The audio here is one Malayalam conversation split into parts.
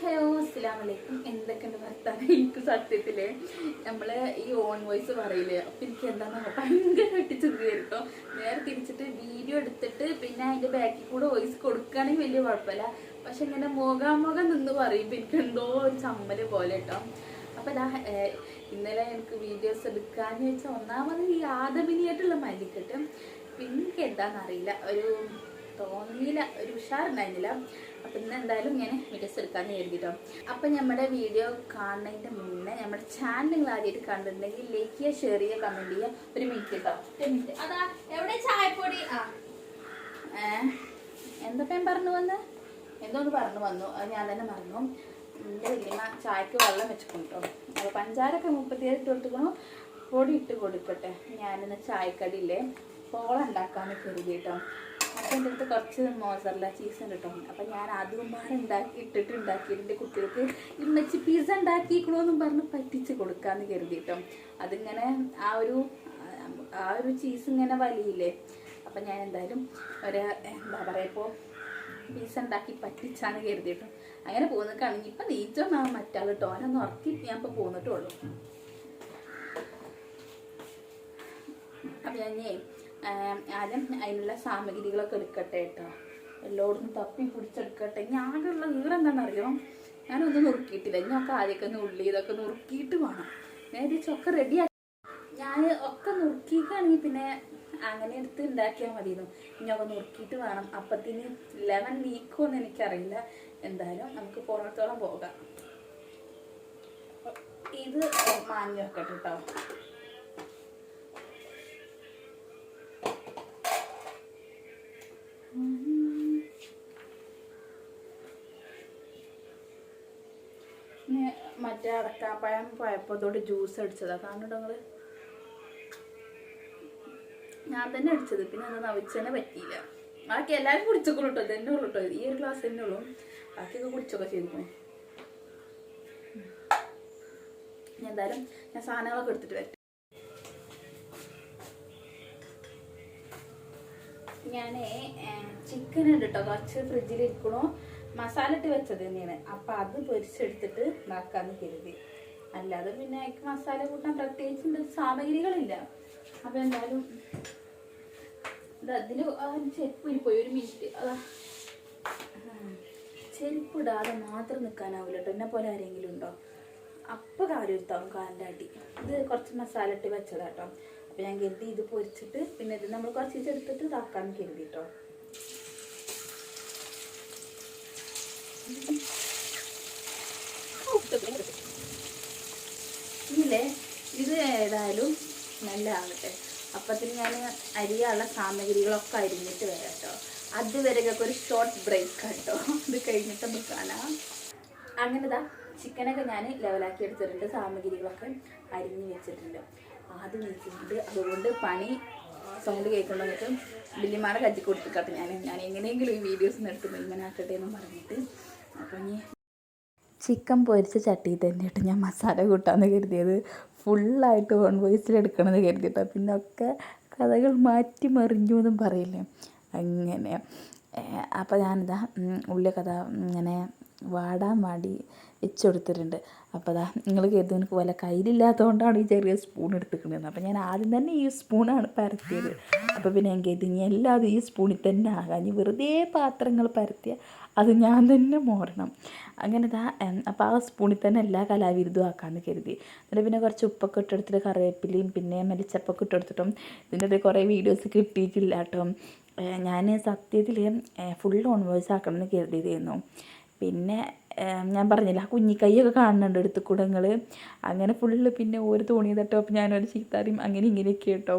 ഹലോ അസ്സാം വലൈക്കും എന്തൊക്കെയുണ്ട് വർത്താനം? എനിക്ക് സത്യത്തിൽ നമ്മൾ ഈ ഓൺ വോയിസ് പറയില്ലേ അപ്പൊ എനിക്ക് എന്താന്ന് ഭയങ്കരമായിട്ട് ചിന്തിട്ടോ നേരെ തിരിച്ചിട്ട് വീഡിയോ എടുത്തിട്ട് പിന്നെ അതിന്റെ ബാക്കിൽ കൂടെ വോയിസ് കൊടുക്കുകയാണെങ്കിൽ വലിയ കുഴപ്പമില്ല. പക്ഷെ ഇങ്ങനെ മുഖാമുഖം നിന്ന് പറയും എനിക്ക് എന്തോ ഒരു ചമ്മൽ പോലെ കേട്ടോ അപ്പൊ ഇതാ ഇന്നലെ എനിക്ക് വീഡിയോസ് എടുക്കാന്ന് വെച്ചാൽ ഒന്നാമത് ഈ ആദമിനിയായിട്ടുള്ള മല്ലിക്കെട്ട്. പിന്നെ എനിക്ക് എന്താണെന്നറിയില്ല ഒരു തോന്നിയില്ല ഒരു ഉഷാറുണ്ടായിരുന്നില്ല. അപ്പൊ ഇന്ന് എന്തായാലും ഇങ്ങനെ വീഡിയോസ് എടുക്കാൻ കരുതിട്ടോ. അപ്പം നമ്മുടെ വീഡിയോ കാണുന്നതിന്റെ മുന്നേ നമ്മുടെ ചാനൽ നിങ്ങൾ ആദ്യമായിട്ട് കണ്ടിട്ടുണ്ടെങ്കിൽ ലൈക്ക് ചെയ്യുക ഷെയർ ചെയ്യുക കമന്റ് ചെയ്യുക ഒരു മിനിറ്റ് കേട്ടോ ഒരു മിനിറ്റ് അതാ എവിടെ ചായപ്പൊടി? ആ. എന്താ എന്തൊക്കെ ഞാൻ പറഞ്ഞു വന്ന്? എന്തോന്ന് പറഞ്ഞു വന്നു. അത് ഞാൻ തന്നെ മറന്നു. എന്റെ വലിയമ്മ ചായക്ക് വെള്ളം വെച്ചിട്ടുണ്ട് കേട്ടോ അപ്പോൾ പഞ്ചാരൊക്കെ മുപ്പത്തിയേഴ് ഇട്ട് കൊടുത്തുക്കണു പൊടി ഇട്ട് കൊടുക്കട്ടെ. ഞാനിന്ന് ചായക്കടിയില്ലേ. പോള ഉണ്ടാക്കാന്ന് കരുതി കേട്ടോ അപ്പം എന്റെ അടുത്ത് കുറച്ച് മോസറല്ല ചീസ് ഉണ്ട് കേട്ടോ അപ്പം ഞാൻ അതും പാടെ ഉണ്ടാക്കി ഇട്ടിട്ട് ഉണ്ടാക്കിയിട്ട് കുട്ടികൾക്ക് ഇമ്മച്ചി പിസ്സ ഉണ്ടാക്കിക്കണോന്നും പറഞ്ഞ് പറ്റിച്ച് കൊടുക്കാന്ന് കരുതി കേട്ടോ അതിങ്ങനെ ആ ഒരു ആ ഒരു ചീസ് ഇങ്ങനെ വലിയില്ലേ. അപ്പം ഞാൻ എന്തായാലും ഒരു എന്താ പറയുക ഇപ്പോൾ പീസ ഉണ്ടാക്കി പറ്റിച്ചാണ് കരുതിയിട്ടു അങ്ങനെ പോകുന്നൊക്കെയാണെങ്കിൽ ഇപ്പം നീച്ചോന്നാണ് മറ്റാൾ കേട്ടോ അവനൊന്ന് ഉറക്കി ഞാൻ ഇപ്പോൾ പോന്നിട്ടുള്ളൂ അപ്പം ഞാനേ ആദ്യം അതിനുള്ള സാമഗ്രികളൊക്കെ എടുക്കട്ടെ കേട്ടോ എല്ലായിടത്തും തപ്പി പിടിച്ചെടുക്കട്ടെ. ഇനി ആകെയുള്ള ഈറ എന്താണെന്ന് അറിയണം ഞാനൊന്നും നുറുക്കിയിട്ടില്ല. ഇനിയൊക്കെ ആദ്യമൊക്കെ ഉള്ളി ഇതൊക്കെ നുറുക്കിയിട്ട് വേണം. നേരെ റെഡി റെഡിയാക്കി ഞാൻ ഒക്കെ നുറുക്കിയിട്ടാണെങ്കിൽ പിന്നെ അങ്ങനെ എടുത്ത് ഉണ്ടാക്കിയാൽ മതിയെന്നു. ഇനിയൊക്കെ നുറുക്കിയിട്ട് വേണം. അപ്പത്തിന് ലെമൺ നീക്കുമെന്ന് എനിക്കറിയില്ല. എന്തായാലും നമുക്ക് പോണത്തോളം പോകാം. ഇത് മാഞ്ഞ് വെക്കട്ടെ കേട്ടോ മറ്റേ അടക്കാപ്പഴം പോയപ്പോഴത്തോട്ട് ജ്യൂസ് അടിച്ചതാ. കാണുന്നുണ്ടോ നിങ്ങൾ? ഞാൻ തന്നെ അടിച്ചത്. പിന്നെ എന്താ തന്നെ പറ്റിയില്ല. ബാക്കി എല്ലാവരും കുടിച്ചോളൂ കേട്ടോ തന്നെ ഉള്ളൂ കേട്ടോ ഈ ഒരു ഗ്ലാസ് തന്നെ ഉള്ളൂ. ബാക്കിയൊക്കെ കുടിച്ചൊക്കെ ചെയ്തിരുന്നു എന്തായാലും ഞാൻ സാധനങ്ങളൊക്കെ എടുത്തിട്ട് വരട്ടെ. ഞാനേ ചിക്കൻ ഉണ്ട് കുറച്ച് ഫ്രിഡ്ജിൽ ഇരിക്കണോ. മസാല ഇട്ട് വെച്ചത് തന്നെയാണ്. അപ്പം അത് പൊരിച്ചെടുത്തിട്ട് ഇതാക്കാന്ന് കരുതി. അല്ലാതെ പിന്നെ അതിക്ക് മസാല കൂട്ടാൻ പ്രത്യേകിച്ച് സാമഗ്രികളില്ല. അപ്പം എന്തായാലും ആ ചെരുപ്പിൽ പോയി ഒരു മിനിറ്റ്. അതാ. ചെരുപ്പിടാതെ മാത്രം നിൽക്കാനാവില്ല കേട്ടോ എന്നെ പോലെ ആരെങ്കിലും ഉണ്ടോ? അപ്പം കാര്യം എടുത്താവും കാലിന്റെ അടി. ഇത് കുറച്ച് മസാല ഇട്ട് വെച്ചതാട്ടോ അപ്പൊ ഞാൻ കരുതി ഇത് പൊരിച്ചിട്ട് പിന്നെ ഇത് നമ്മൾ കുറച്ച് എടുത്തിട്ട് ഇതാക്കാൻ കരുതി കേട്ടോ ഇല്ലേ ഇത് ഏതായാലും നല്ലതാകട്ടെ അപ്പത്തിന് ഞാൻ അരിയുള്ള സാമഗ്രികളൊക്കെ അരിഞ്ഞിട്ട് വരാം കേട്ടോ അതുവരെയൊക്കെ ഒരു ഷോർട്ട് ബ്രേക്ക് കേട്ടോ ഇത് കഴിഞ്ഞിട്ട് നമുക്ക് കാണാം. അങ്ങനെതാ ചിക്കനൊക്കെ ഞാൻ ലെവലാക്കി എടുത്തിട്ടുണ്ട് സാമഗ്രികളൊക്കെ അരിഞ്ഞ് വെച്ചിട്ടുണ്ട്. ആദ്യം വെച്ചിട്ടുണ്ട് അതുകൊണ്ട് പണി സൗണ്ട് കേൾക്കണമെന്നിട്ട് ബില്ലിമാരെ കജ്ജി കൊടുത്തിക്കട്ടെ ഞാൻ ഞാൻ എങ്ങനെയെങ്കിലും ഈ വീഡിയോസ് നിർത്തുമ്പോൾ ഇങ്ങനെ ആക്കട്ടെ എന്ന് പറഞ്ഞിട്ട്. അപ്പം ഇനി ചിക്കൻ പൊരിച്ച ചട്ടിയിൽ തന്നെ ഇട്ട് ഞാൻ മസാല കൂട്ടാന്ന് കരുതിയത്. ഫുള്ളായിട്ട് ഓൺ വോയിസിൽ എടുക്കണമെന്ന് കരുതിയിട്ടോ പിന്നെ ഒക്കെ കഥകൾ മാറ്റി മറിഞ്ഞു എന്നും പറയില്ലേ? അങ്ങനെ. അപ്പോൾ ഞാനിതാ അതാ ഇങ്ങനെ വാടാൻ വേണ്ടി വെച്ച് കൊടുത്തിട്ടുണ്ട് അപ്പോൾ അതാ നിങ്ങൾ കരുതി എനിക്ക് വല്ല കയ്യിലില്ലാത്തതുകൊണ്ടാണ് ഈ ചെറിയ സ്പൂൺ എടുത്തിട്ടുണ്ടെന്ന് അപ്പോൾ ഞാൻ ആദ്യം തന്നെ ഈ സ്പൂണാണ് പരത്തിയത്. അപ്പോൾ പിന്നെ ഞാൻ കരുതി ഇനി എല്ലാതും ഈ സ്പൂണിൽ തന്നെ ആകാം. ഇനി വെറുതെ പാത്രങ്ങൾ പരത്തിയ അത് ഞാൻ തന്നെ മോറണം അങ്ങനെ ഇതാ അപ്പോൾ ആ സ്പൂണിൽ തന്നെ എല്ലാ കലാവിരുദ്ധവും ആക്കാമെന്ന് കരുതി. എന്നിട്ട് പിന്നെ കുറച്ച് ഉപ്പൊക്കെ ഇട്ടെടുത്തിട്ട് കറിവേപ്പിലയും പിന്നെ മലിച്ചപ്പൊക്കെ ഇട്ടെടുത്തിട്ടും ഇതിന്റെ അത് കുറേ വീഡിയോസ് കിട്ടിയിട്ടില്ല കേട്ടോ. ഞാൻ സത്യത്തിൽ ഫുൾ ഓൺ വോയിസ് ആക്കണം എന്ന് കരുതിയതായിരുന്നു. പിന്നെ ഞാൻ പറഞ്ഞില്ല ആ കുഞ്ഞിക്കൈയൊക്കെ കാണുന്നുണ്ട് എടുത്ത് കുടങ്ങൾ അങ്ങനെ ഫുള്ള് പിന്നെ ഒരു തോണി തട്ടോ അപ്പോൾ ഞാനൊരു ചീത്താറിയും അങ്ങനെ ഇങ്ങനെയൊക്കെ കേട്ടോ.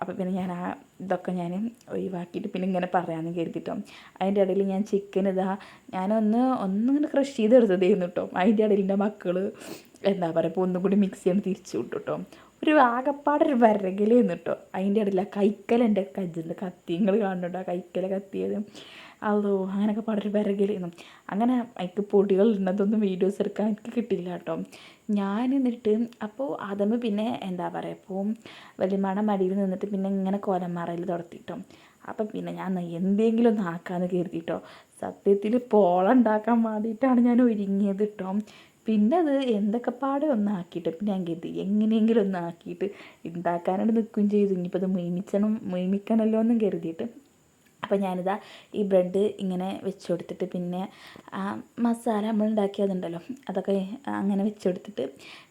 അപ്പോൾ പിന്നെ ഞാൻ ആ ഇതൊക്കെ ഞാൻ ഒഴിവാക്കിയിട്ട് പിന്നെ ഇങ്ങനെ പറയാമെന്ന് കരുതിട്ടോ. അതിന്റെ ഇടയിൽ ഞാൻ ചിക്കൻ ഇതാ ഞാനൊന്ന് ഒന്നിങ്ങനെ ക്രഷ് ചെയ്തെടുത്തതായിരുന്നു കേട്ടോ അതിന്റെ ഇടയിൽ എന്റെ മക്കൾ എന്താ പറയുക ഇപ്പോൾ ഒന്നും കൂടി മിക്സ് ചെയ്യണം തിരിച്ചു വിട്ടു കേട്ടോ ഒരു ആകപ്പാടൊരു വരകലായിരുന്നു കേട്ടോ അതിന്റെ ഇടയിൽ ആ കൈക്കലെന്റെ കജ്ജിന്റെ കത്തി നിങ്ങൾ കാണുന്നുണ്ടോ ആ കൈക്കല കത്തിയത്. അതോ അങ്ങനെയൊക്കെ പാടൊരു വിറകലായിരുന്നു. അങ്ങനെ എനിക്ക് പൊടികൾ ഉണ്ടതൊന്നും വീഡിയോസ് എടുക്കാൻ എനിക്ക് കിട്ടിയില്ല കേട്ടോ. ഞാൻ എന്നിട്ട് അപ്പോൾ അതമ്മ പിന്നെ എന്താ പറയുക ഇപ്പോൾ വലിയമ്മയുടെ മടിയിൽ നിന്നിട്ട് പിന്നെ ഇങ്ങനെ കോലന്മാറയിൽ തുടത്തിട്ടോ അപ്പം പിന്നെ ഞാൻ എന്തെങ്കിലും ഒന്ന് ആക്കാമെന്ന് കരുതിട്ടോ. സത്യത്തിൽ പോളുണ്ടാക്കാൻ വേണ്ടിയിട്ടാണ് ഞാൻ ഒരുങ്ങിയത് കേട്ടോ. പിന്നെ അത് എന്തൊക്കെ പാടെ ഒന്നാക്കിയിട്ട് പിന്നെ ഞാൻ കരുതി എങ്ങനെയെങ്കിലും ഒന്നാക്കിയിട്ട് ഉണ്ടാക്കാനായിട്ട് നിൽക്കുകയും ചെയ്തു. ഇനിയിപ്പോൾ അത് മീമിച്ചണം മീമിക്കണമല്ലോ എന്നും കരുതിയിട്ട് അപ്പോൾ ഞാനിതാ ഈ ബ്രെഡ് ഇങ്ങനെ വെച്ച് കൊടുത്തിട്ട് പിന്നെ ആ മസാല നമ്മൾ ഉണ്ടാക്കിയതുണ്ടല്ലോ അതൊക്കെ അങ്ങനെ വെച്ച് കൊടുത്തിട്ട്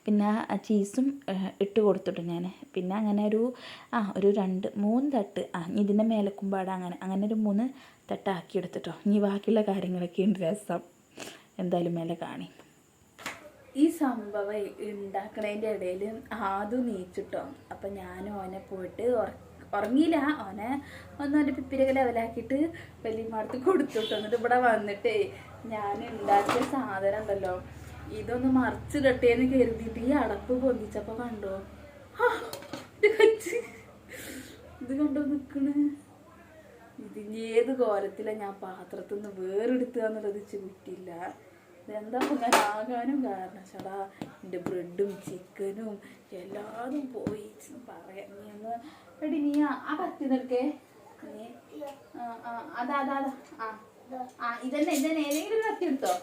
പിന്നെ ആ ചീസും ഇട്ട് കൊടുത്തിട്ടു ഞാൻ പിന്നെ അങ്ങനെ ഒരു ആ ഒരു രണ്ട് മൂന്ന് തട്ട് ആ ഇതിന്റെ മേലക്കുമ്പാട് അങ്ങനെ അങ്ങനെ ഒരു മൂന്ന് തട്ട് ആക്കി എടുത്തിട്ടോ. ഇനി ബാക്കിയുള്ള കാര്യങ്ങളൊക്കെ ഉണ്ട് രസം. എന്തായാലും മേലെ കാണി. ഈ സംഭവം ഉണ്ടാക്കണതിന്റെ ഇടയിൽ ആദ്യം നീച്ചിട്ടോ. അപ്പം ഞാൻ ഓനെ പോയിട്ട് ഉറ- ഉറങ്ങിയില്ല അവനെ ഒന്ന് എന്റെ പിപ്പിരക വലിയ വലിയമാടത്ത് കൊടുത്തുട്ടോ എന്നിട്ട് ഇവിടെ വന്നിട്ടേ ഞാൻ ഉണ്ടാക്കിയ സാധനം ഉണ്ടല്ലോ. ഇതൊന്ന് മറിച്ചിടട്ടേന്ന് കരുതിയിട്ട് ഈ അടപ്പ് പൊന്തിച്ചപ്പോൾ കണ്ടോ? ഇത് കണ്ടോ നിക്കണ്? ഇതിന്റെ ഏത് കോലത്തിലാണ് ഞാൻ പാത്രത്തിൽ നിന്ന് വേറെടുത്തുക എന്നുള്ളത് ഇച്ച് ഇപ്പൊ ഞാൻ ആകാനും കാരണം? ചേടാ എന്റെ ബ്രെഡും ചിക്കനും എല്ലാതും പോയി. പറയാം. നീ ഒന്ന് എടി നീ ആ കത്തി നിൽക്കേ. നീ അതാ അതാ ആ ആ ഇതന്നെ ഇതന്നെ. ഏതെങ്കിലും ഒരു കത്തി എടുത്തോ?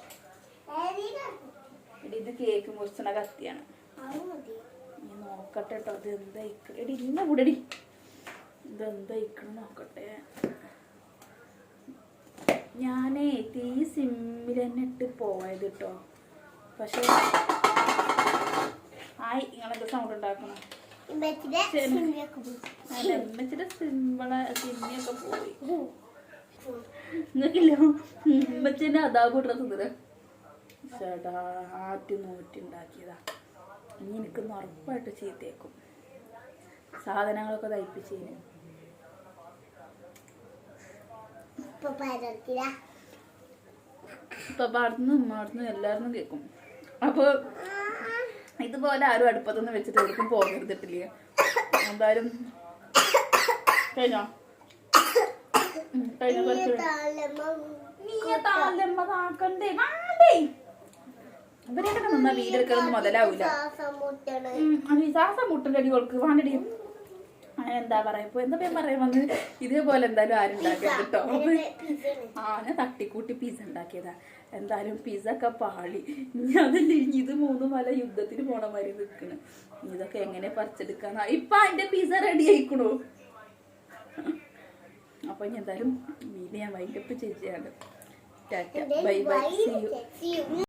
എടി ഇത് കേക്ക് മുറിച്ചണ കത്തിയാണ്. നീ നോക്കട്ടെ കേട്ടോ അത് എന്താ ഇക്ക എടി ഇന്ന കൂടെ ഇതെന്താ ഇക്കണം നോക്കട്ടെ. ഞാനേ തീ സിമ്മിൽ തന്നെ ഇട്ട് പോയത് കേട്ടോ പക്ഷെ ആയി. നിങ്ങളെന്ത് സൗണ്ട് ഉണ്ടാക്കണം. അല്ല ഉമ്മച്ചിയുടെ സിമ്പിൾ സിമ്മിയൊക്കെ പോയി. നിങ്ങൾക്കില്ല ഉമ്മച്ചിന്റെ അതാപ് ഡ്രസ് ഇതിൽ ചേട്ടാ ആറ്റി നൂറ്റി ഉണ്ടാക്കിയതാ. ഇനി എനിക്കൊന്ന് ഉറപ്പായിട്ട് ചെയ്തേക്കും സാധനങ്ങളൊക്കെ തയ്പ്പിച്ചതിന് ഇപ്പൊ പാടുന്നു ഉമ്മാടുന്നു എല്ലാവരും കേൾക്കും അപ്പൊ ഇതുപോലെ ആരും അടുപ്പത്തൊന്നും വെച്ചിട്ട് എവിടേക്കും പോകരുതിട്ടില്ലേ എന്തായാലും കഴിഞ്ഞോ? കഴിഞ്ഞ? ഇവരെയൊക്കെ നിന്നാ വീടെടുക്കുന്നത് മുതലാവൂല. ശ്വാസം മുട്ടിന്റെ അടികൾക്ക് വേണ്ടടി. അങ്ങനെ എന്താ പറയാ ഇപ്പൊ എന്താ പറയാൻ വന്നത് ഇതേപോലെ എന്തായാലും ആരും ഉണ്ടാക്കരുത് കേട്ടോ ആന തട്ടിക്കൂട്ടി പിസ്സ ഉണ്ടാക്കിയതാ. എന്തായാലും പിസ്സ ഒക്കെ പാളി. ഇനി അതല്ല ഇനി ഇത് മൂന്ന് മല യുദ്ധത്തിന് പോണ മാതിരി നിൽക്കണ് ഇതൊക്കെ എങ്ങനെ പറിച്ചെടുക്കാനാ ഇപ്പൊ അതിന്റെ പിസ്സ റെഡി ആയിക്കണു. അപ്പൊ ഇനി എന്തായാലും വീട് ഞാൻ വൈകിട്ട് ചേച്ചിയാണ് ടാറ്റ ബൈ ബൈ സി യു